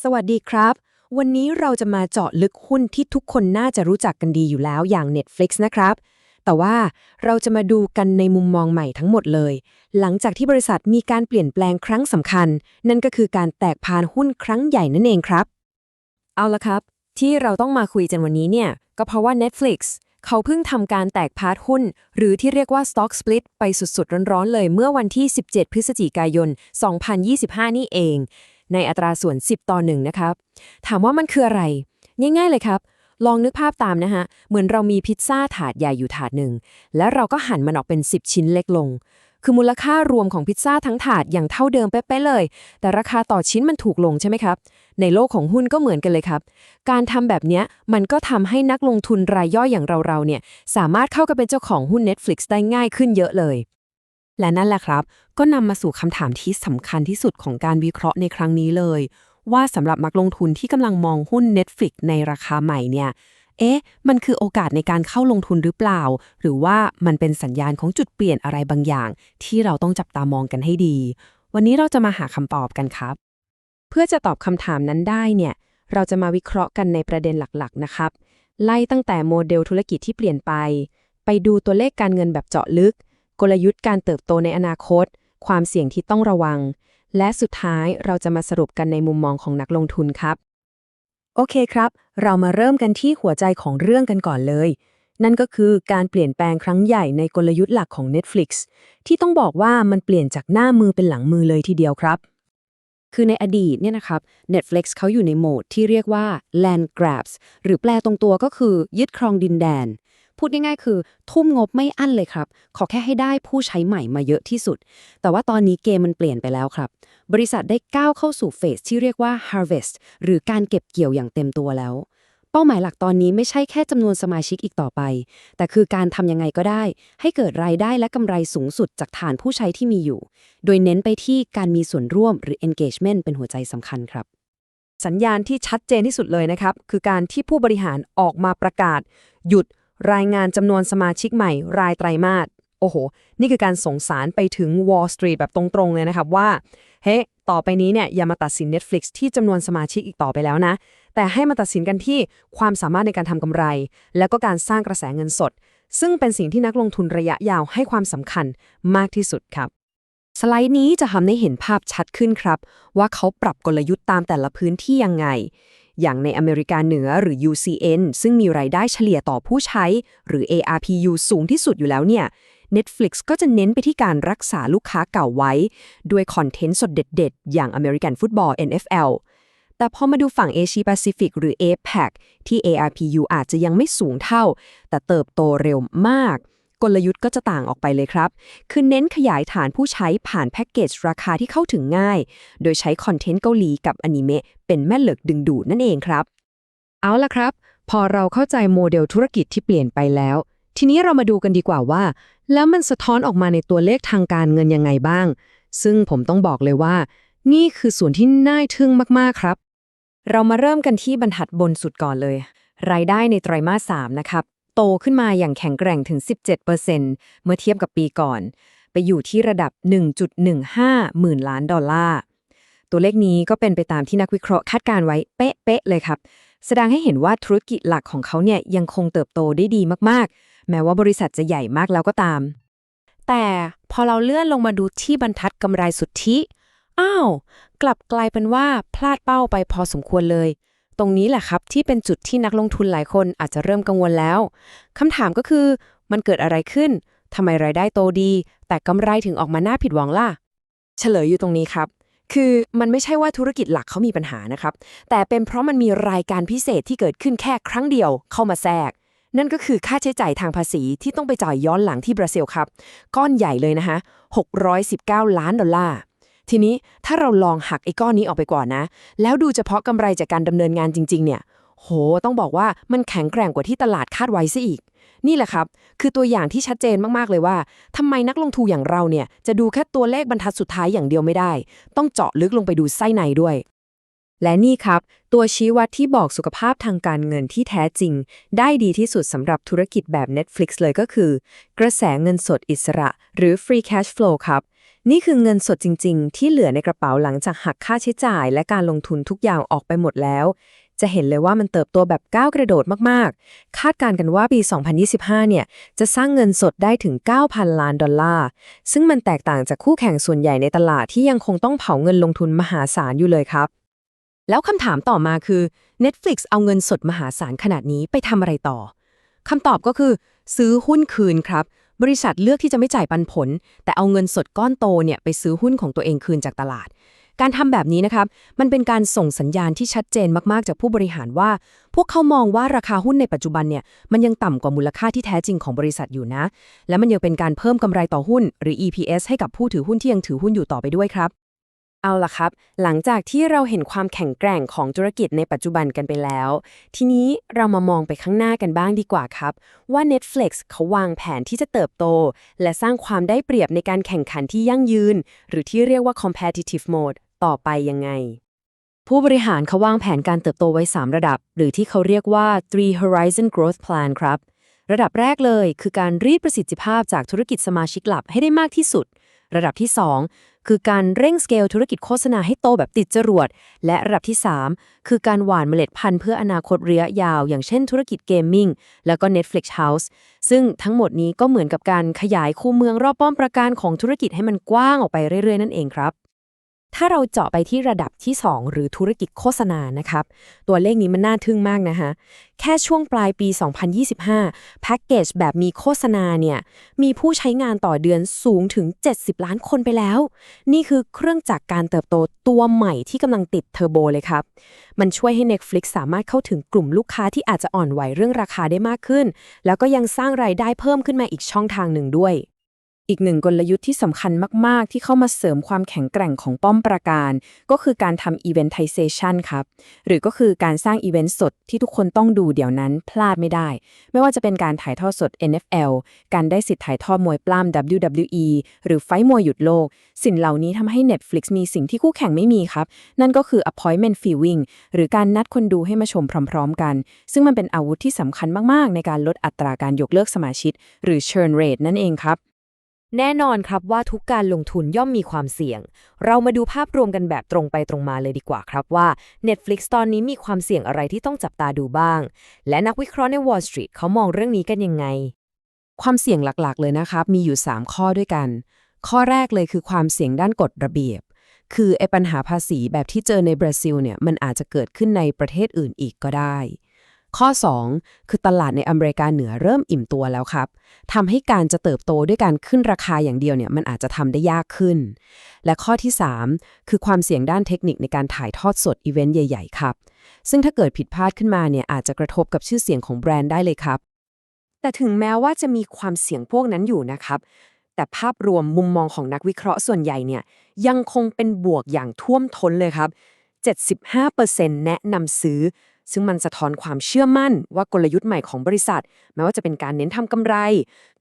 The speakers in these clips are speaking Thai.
สวัสดีครับ วันนี้เราจะมาเจาะลึกหุ้นที่ทุกคนน่าจะรู้จักกันดีอยู่แล้วอย่าง Netflix นะครับ แต่ว่าเราจะมาดูกันในมุมมองใหม่ทั้งหมดเลย หลังจากที่บริษัทมีการเปลี่ยนแปลงครั้งสำคัญ นั่นก็คือการแตกพานหุ้นครั้งใหญ่นั่นเองครับ เอาละครับ ที่เราต้องมาคุยกันวันนี้เนี่ย ก็เพราะว่า Netflix เขาเพิ่งทำการแตกพาร์ทหุ้น หรือที่เรียกว่า Stock Split ไปสุดๆ ร้อนๆ เลยเมื่อวันที่ 17 พฤศจิกายน 2025 นี่เอง ในอัตราส่วน 10 ต่อ1นะครับ ถามว่ามันคืออะไร ง่าย ๆ เลยครับ ลองนึกภาพตามนะฮะ เหมือนเรามีพิซซ่าถาดใหญ่อยู่ถาดหนึ่ง แล้วเราก็หั่นมันออกเป็น 10 ชิ้นเล็กลง คือมูลค่ารวมของพิซซ่าทั้งถาดอย่างเท่าเดิมเป๊ะๆเลย แต่ราคาต่อชิ้นมันถูกลงใช่ไหมครับ ในโลกของหุ้นก็เหมือนกันเลยครับ การทำแบบนี้มันก็ทำให้นักลงทุนรายย่อยอย่างเราๆเนี่ย สามารถเข้ากับเป็นเจ้าของหุ้น Netflix ได้ง่ายขึ้นเยอะเลย และนั่นแหละครับ ก็นำมาสู่คำถามที่สำคัญที่สุดของการวิเคราะห์ในครั้งนี้เลย ว่าสำหรับนักลงทุนที่กำลังมองหุ้น Netflix ในราคาใหม่เนี่ย เอ๊ะ มันคือโอกาสในการเข้าลงทุนหรือเปล่า หรือว่ามันเป็นสัญญาณของจุดเปลี่ยนอะไรบางอย่าง ที่เราต้องจับตามองกันให้ดี วันนี้เราจะมาหาคำตอบกันครับ เพื่อจะตอบคำถามนั้นได้เนี่ย เราจะมาวิเคราะห์กันในประเด็นหลักๆ นะครับ ไล่ตั้งแต่โมเดลธุรกิจที่เปลี่ยนไป ไปดูตัวเลขการเงินแบบเจาะลึก กลยุทธ์การเติบโตในอนาคต ความเสี่ยงที่ต้องระวัง และสุดท้ายเราจะมาสรุปกันในมุมมองของนักลงทุนครับ โอเคครับ เรามาเริ่มกันที่หัวใจของเรื่องกันก่อนเลย นั่นก็คือการเปลี่ยนแปลงครั้งใหญ่ในกลยุทธ์หลักของ Netflix ที่ต้องบอกว่ามันเปลี่ยนจากหน้ามือเป็นหลังมือเลยทีเดียวครับคือในอดีตเนี่ยนะครับ Netflix เขาอยู่ในโหมดที่เรียกว่า land grabs หรือแปลตรงตัวก็คือยึดครองดินแดน พูดง่ายๆ คือ ทุ่มงบไม่อั้นเลยครับ ขอแค่ให้ได้ผู้ใช้ใหม่มาเยอะที่สุด แต่ว่าตอนนี้เกมมันเปลี่ยนไปแล้วครับ บริษัทได้ก้าวเข้าสู่เฟสที่เรียกว่า harvest หรือการเก็บเกี่ยวอย่างเต็มตัวแล้วเป้าหมายหลักตอนนี้ไม่ใช่แค่จำนวนสมาชิกอีกต่อไป แต่คือการทำยังไงก็ได้ ให้เกิดรายได้และกำไรสูงสุดจากฐานผู้ใช้ที่มีอยู่ โดยเน้นไปที่การมีส่วนร่วมหรือ engagement เป็นหัวใจสำคัญครับ สัญญาณที่ชัดเจนที่สุดเลยนะครับ คือการที่ผู้บริหารออกมาประกาศ หยุด รายงานจำนวนสมาชิกใหม่ รายไตรมาสโอ้โห นี่คือการส่งสารไปถึง Wall Street แบบตรงๆเลยนะครับว่า เฮ้ต่อไปนี้เนี่ยอย่ามาตัดสิน Netflix ที่จำนวนสมาชิกอีกต่อไปแล้วนะ แต่ให้มาตัดสินกันที่ความสามารถในการทำกำไร แล้วก็การสร้างกระแสเงินสด ซึ่งเป็นสิ่งที่นักลงทุนระยะยาวให้ความสำคัญมากที่สุดครับสไลด์นี้จะทำให้เห็นภาพชัดขึ้นครับ ว่าเขาปรับกลยุทธ์ตามแต่ละพื้นที่ยังไง อย่างในอเมริกาเหนือหรือ UCN ซึ่งมีรายได้เฉลี่ยต่อผู้ใช้ หรือ ARPU สูงที่สุดอยู่แล้วเนี่ย Netflix ก็จะเน้นไปที่การรักษาลูกค้าเก่าไว้ ด้วยคอนเทนต์สดเด็ด ๆ อย่าง American Football NFL แต่พอมาดูฝั่งเอเชียแปซิฟิกหรือ APAC ที่ ARPU อาจจะยังไม่สูงเท่า แต่เติบโตเร็วมาก กลยุทธ์ก็จะต่างออกไปเลยครับ คือเน้นขยายฐานผู้ใช้ผ่านแพ็กเกจราคาที่เข้าถึงง่าย โดยใช้คอนเทนต์เกาหลีกับอนิเมะเป็นแม่เหล็กดึงดูดนั่นเองครับ เอาละครับ พอเราเข้าใจโมเดลธุรกิจที่เปลี่ยนไปแล้ว ทีนี้เรามาดูกันดีกว่าว่า แล้วมันสะท้อนออกมาในตัวเลขทางการเงินยังไงบ้าง ซึ่งผมต้องบอกเลยว่า นี่คือส่วนที่น่าทึ่งมากๆครับ เรามาเริ่มกันที่บรรทัดบนสุดก่อนเลย รายได้ในไตรมาส3นะครับ โตขึ้นมาอย่างแข็งแกร่งถึง 17%เมื่อเทียบกับปีก่อน ไปอยู่ที่ระดับ 1.15 หมื่นล้านดอลลาร์ ตัวเลขนี้ก็เป็นไปตามที่นักวิเคราะห์คาดการไว้เป๊ะๆเลยครับ แสดงให้เห็นว่าธุรกิจหลักของเขาเนี่ยยังคงเติบโตได้ดีมากๆ แม้ว่าบริษัทจะใหญ่มากแล้วก็ตาม แต่พอเราเลื่อนลงมาดูที่บรรทัดกำไรสุทธิ อ้าว กลับกลายเป็นว่าพลาดเป้าไปพอสมควรเลย รงนี้แหละครับที่เป็นจุดที่นักลงทุนหลายคนอาจจะเริ่มกังวลแล้วคำถามก็คือมันเกิดอะไรขึ้นทำไมรายได้โตดี แต่กำไรถึงออกมาน่าผิดหวังล่ะ เฉลยอยู่ตรงนี้ครับ คือมันไม่ใช่ว่าธุรกิจหลักเขามีปัญหานะครับ แต่เป็นเพราะมันมีรายการพิเศษที่เกิดขึ้นแค่ครั้งเดียวเข้ามาแทรก นั่นก็คือค่าใช้จ่ายทางภาษีที่ต้องไปจ่ายย้อนหลังที่บราซิลครับ ก้อนใหญ่เลยนะคะ619 ล้านดอลลาร์ ทีนี้ถ้าเราลองหักไอ้ก้อนนี้ออกไปก่อนนะ แล้วดูเฉพาะกำไรจากการดำเนินงานจริง ๆ เนี่ย โห ต้องบอกว่ามันแข็งแกร่งกว่าที่ตลาดคาดไว้ซะอีก นี่แหละครับ คือตัวอย่างที่ชัดเจนมาก ๆ เลยว่าทำไมนักลงทุนอย่างเราเนี่ย จะดูแค่ตัวเลขบรรทัดสุดท้ายอย่างเดียวไม่ได้ ต้องเจาะลึกลงไปดูไส้ในด้วยและนี่ครับ ตัวชี้วัดที่บอกสุขภาพทางการเงินที่แท้จริง ได้ดีที่สุดสำหรับธุรกิจแบบ Netflix เลยก็คือ กระแสเงินสดอิสระ หรือ free cash flow ครับ นี่คือเงินสดจริง ๆ ที่เหลือในกระเป๋าหลังจากหักค่าใช้จ่าย และการลงทุนทุกอย่างออกไปหมดแล้ว จะเห็นเลยว่ามันเติบโตแบบก้าวกระโดดมากๆ คาดการณ์กันว่าปี 2025 เนี่ย จะสร้างเงินสดได้ถึง 9,000 ล้านดอลลาร์ ซึ่งมันแตกต่างจากคู่แข่งส่วนใหญ่ในตลาดที่ยังคงต้องเผาเงินลงทุนมหาศาลอยู่เลยครับ แล้วคำถามต่อมาคือ Netflix เอาเงินสดมหาศาลขนาดนี้ไปทำอะไรต่อคำตอบก็คือ ซื้อหุ้นคืนครับ บริษัทเลือกที่จะไม่จ่ายปันผล แต่เอาเงินสดก้อนโตเนี่ยไปซื้อหุ้นของตัวเองคืนจากตลาด การทำแบบนี้นะครับ มันเป็นการส่งสัญญาณที่ชัดเจนมากๆ จากผู้บริหารว่า พวกเขามองว่าราคาหุ้นในปัจจุบันเนี่ยมันยังต่ำกว่ามูลค่าที่แท้จริงของบริษัทอยู่นะ และมันยังเป็นการเพิ่มกำไรต่อหุ้น หรือ EPS ให้กับผู้ถือหุ้นที่ยังถือหุ้นอยู่ต่อไปด้วยครับ เอาล่ะครับ หลังจากที่เราเห็นความแข็งแกร่งของธุรกิจในปัจจุบันกันไปแล้ว ทีนี้เรามามองไปข้างหน้ากันบ้างดีกว่าครับ ว่า Netflix เขาวางแผนที่จะเติบโต และสร้างความได้เปรียบในการแข่งขันที่ยั่งยืน หรือที่เรียกว่า competitive mode ต่อไปยังไง ผู้บริหารเขาวางแผนการเติบโตไว้ 3 ระดับ หรือที่เขาเรียกว่า three horizon growth plan ครับ ระดับแรกเลย คือการรีดประสิทธิภาพจากธุรกิจสมาชิกหลับให้ได้มากที่สุดระดับที่ 2 คือการเร่งสเกลธุรกิจโฆษณาให้โตแบบติดจรวด และระดับที่ 3 คือการหว่านเมล็ดพันธุ์เพื่ออนาคตระยะยาว อย่างเช่นธุรกิจเกมมิ่งแล้วก็ Netflix House ซึ่งทั้งหมดนี้ก็เหมือนกับการขยายคูเมืองรอบป้อมประการของธุรกิจให้มันกว้างออกไปเรื่อยๆ นั่นเองครับ ถ้าเราเจาะไปที่ระดับที่ 2 หรือธุรกิจโฆษณานะครับ ตัวเลขนี้มันน่าทึ่งมากนะคะ แค่ช่วงปลายปี 2025 แพ็กเกจแบบมีโฆษณาเนี่ย มีผู้ใช้งานต่อเดือนสูงถึง 70 ล้านคนไปแล้ว นี่คือเครื่องจักรการเติบโตตัวใหม่ที่กำลังติดเทอร์โบเลยครับ มันช่วยให้ Netflix สามารถเข้าถึงกลุ่มลูกค้าที่อาจจะอ่อนไหวเรื่องราคาได้มากขึ้น แล้วก็ยังสร้างรายได้เพิ่มขึ้นมาอีกช่องทางหนึ่งด้วย อีกหนึ่งกลยุทธ์ที่สำคัญมาก ๆ ที่เข้ามาเสริมความแข็งแกร่งของป้อมประการ ก็คือการทำ eventization ครับ หรือก็คือการสร้างอีเวนต์สดที่ทุกคนต้องดูเดี๋ยวนั้นพลาดไม่ได้ ไม่ว่าจะเป็นการถ่ายทอดสด NFL การได้สิทธิ์ถ่ายทอดมวยปล้ำ WWE หรือไฟมวยหยุดโลก สิ่งเหล่านี้ทำให้ Netflix มีสิ่งที่คู่แข่งไม่มีครับ นั่นก็คือ appointment viewing หรือการนัดคนดูให้มาชมพร้อม ๆ กัน ซึ่งมันเป็นอาวุธที่สำคัญมาก ๆ ในการลดอัตราการยกเลิกสมาชิก หรือ churn rate นั่นเองครับ แน่นอนครับว่าทุกการลงทุนย่อมมีความเสี่ยง เรามาดูภาพรวมกันแบบตรงไปตรงมาเลยดีกว่าครับว่า Netflix ตอนนี้มีความเสี่ยงอะไรที่ต้องจับตาดูบ้าง และนักวิเคราะห์ใน Wall Street เขามองเรื่องนี้กันยังไง ความเสี่ยงหลักๆ เลยนะครับมีอยู่ 3 ข้อด้วยกัน ข้อแรกเลยคือความเสี่ยงด้านกฎระเบียบ คือไอ้ปัญหาภาษีแบบที่เจอในบราซิลเนี่ยมันอาจจะเกิดขึ้นในประเทศอื่นอีกก็ได้ ข้อ 2 คือตลาดในอเมริกาเหนือเริ่มอิ่มตัวแล้วครับทำให้การจะเติบโตด้วยการขึ้นราคาอย่างเดียวเนี่ยมันอาจจะทำได้ยากขึ้น และข้อที่ 3 คือความเสี่ยงด้านเทคนิคในการถ่ายทอดสดอีเวนต์ใหญ่ ๆ ครับ ซึ่งถ้าเกิดผิดพลาดขึ้นมาเนี่ยอาจจะกระทบกับชื่อเสียงของแบรนด์ได้เลยครับ แต่ถึงแม้ว่าจะมีความเสี่ยงพวกนั้นอยู่นะครับ แต่ภาพรวมมุมมองของนักวิเคราะห์ส่วนใหญ่เนี่ยยังคงเป็นบวกอย่างท่วมท้นเลยครับ75%แนะนำซื้อ ซึ่งมันสะท้อนความเชื่อมั่นว่ากลยุทธ์ใหม่ของบริษัท แม้ว่าจะเป็นการเน้นทำกำไร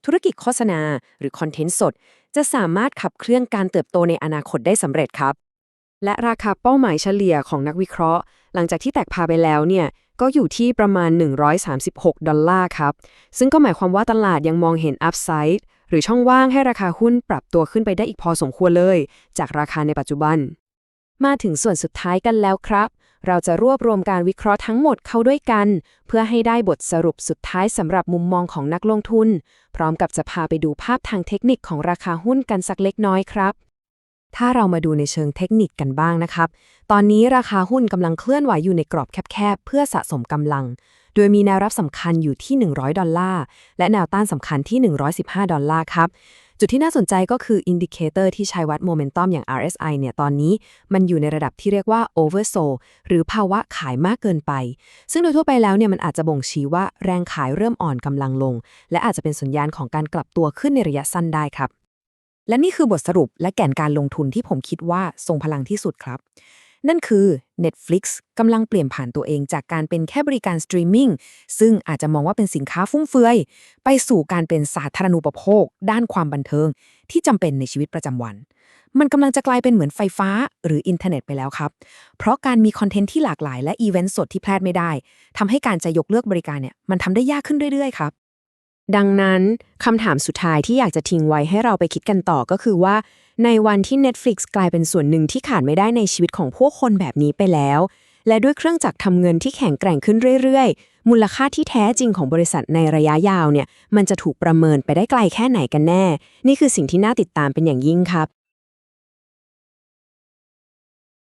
ธุรกิจโฆษณา หรือคอนเทนต์สด จะสามารถขับเคลื่อนการเติบโตในอนาคตได้สำเร็จครับ และราคาเป้าหมายเฉลี่ยของนักวิเคราะห์ หลังจากที่แตกพาไปแล้วเนี่ยก็อยู่ที่ประมาณ 136 ดอลลาร์ครับ ซึ่งก็หมายความว่าตลาดยังมองเห็นอัพไซด์หรือช่องว่างให้ราคาหุ้นปรับตัวขึ้นไปได้อีกพอสมควรเลย จากราคาในปัจจุบัน มาถึงส่วนสุดท้ายกันแล้วครับ เราจะรวบรวมการวิเคราะห์ทั้งหมดเข้าด้วยกัน เพื่อให้ได้บทสรุปสุดท้ายสำหรับมุมมองของนักลงทุน พร้อมกับจะพาไปดูภาพทางเทคนิคของราคาหุ้นกันสักเล็กน้อยครับ ถ้าเรามาดูในเชิงเทคนิคกันบ้างนะครับ ตอนนี้ราคาหุ้นกำลังเคลื่อนไหวอยู่ในกรอบแคบๆเพื่อสะสมกำลัง โดยมีแนวรับสำคัญอยู่ที่ 100 ดอลลาร์และแนวต้านสำคัญที่ 115 ดอลลาร์ครับ จุดที่น่าสนใจก็คืออินดิเคเตอร์ที่ใช้วัดโมเมนตัมอย่าง RSI เนี่ยตอนนี้มันอยู่ในระดับที่เรียกว่า oversold หรือภาวะขายมากเกินไป ซึ่งโดยทั่วไปแล้วเนี่ยมันอาจจะบ่งชี้ว่าแรงขายเริ่มอ่อนกำลังลง และอาจจะเป็นสัญญาณของการกลับตัวขึ้นในระยะสั้นได้ครับและนี่คือบทสรุปและแก่นการลงทุนที่ผมคิดว่าทรงพลังที่สุดครับ นั่นคือ Netflix กำลังเปลี่ยนผ่านตัวเองจากการเป็นแค่บริการสตรีมมิ่งซึ่งอาจจะมองว่าเป็นสินค้าฟุ่มเฟือย ไปสู่การเป็นสาธารณูปโภค ด้านความบันเทิง ที่จำเป็นในชีวิตประจำวัน มันกำลังจะกลายเป็นเหมือนไฟฟ้าหรืออินเทอร์เน็ตไปแล้วครับ เพราะการมีคอนเทนต์ที่หลากหลายและอีเวนต์สดที่พลาดไม่ได้ทำให้การจะยกเลิกบริการเนี่ยมันทำได้ยากขึ้นเรื่อยๆครับ ดังนั้นคำถามสุดท้ายที่อยากจะทิ้งไว้ให้เราไปคิดกันต่อก็คือว่า ในวันที่ Netflix กลายเป็นส่วนหนึ่งที่ขาดไม่ได้ในชีวิตของพวกคนแบบนี้ไปแล้ว และด้วยเครื่องจักรทำเงินที่แข็งแกร่งขึ้นเรื่อยๆ มูลค่าที่แท้จริงของบริษัทในระยะยาวเนี่ย มันจะถูกประเมินไปได้ไกลแค่ไหนกันแน่ นี่คือสิ่งที่น่าติดตามเป็นอย่างยิ่งครับ